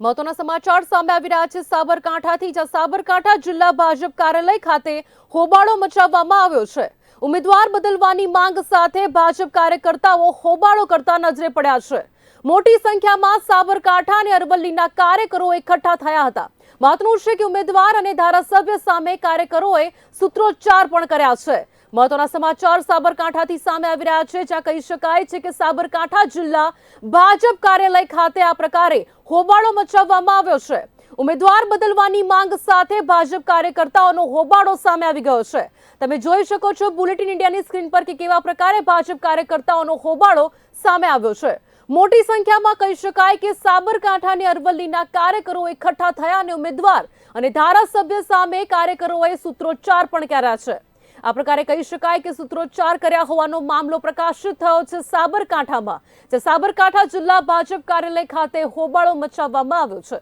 મહત્વના સમાચાર સામે આવી રહ્યા છે સાબરકાંઠાથી, જ્યાં સાબરકાંઠા જિલ્લા ભાજપ કાર્યાલય ખાતે હોબાળો મચાવવામાં આવ્યો છે. ઉમેદવાર બદલવાની માંગ સાથે ભાજપ કાર્યકર્તાઓ હોબાળો કરતા નજરે પડ્યા છે. મોટી સંખ્યામાં સાબરકાંઠા અને અરવલ્લીના કાર્યકરો એકઠા થયા હતા. મહત્વનું છે કે ઉમેદવાર અને ધારાસભ્ય સામે કાર્યકરોએ સૂત્રોચ્ચાર પણ કર્યા છે. મહત્વના સમાચાર સાબરકાંઠાથી સામે આવી રહ્યા છે, જ્યાં કહી શકાય છે કે સાબરકાંઠા જિલ્લા ભાજપ કાર્યાલય ખાતે આ પ્રકારે હોબાળો મચાવવામાં આવ્યો છે. ઉમેદવાર બદલવાની માંગ સાથે ભાજપ કાર્યકર્તાઓનો હોબાળો સામે આવી ગયો છે. તમે જોઈ શકો છો બુલેટિન ઇન્ડિયાની સ્ક્રીન પર કે કેવા પ્રકારે ભાજપ કાર્યકર્તાઓનો હોબાળો સામે આવ્યો છે. મોટી સંખ્યામાં કહી શકાય કે સાબરકાંઠા અને અરવલ્લીના કાર્યકરો એકઠા થયા અને ઉમેદવાર અને ધારાસભ્ય સામે કાર્યકરોએ સૂત્રોચ્ચાર પણ કર્યા છે. આ પ્રકારે કહી શકાય કે સૂત્રોચ્ચાર કર્યા હોવાનો મામલો પ્રકાશિત થયો છે સાબરકાંઠામાં, જે સાબરકાંઠા જિલ્લા ભાજપ કાર્યાલય ખાતે હોબાળો મચાવવામાં આવ્યો છે.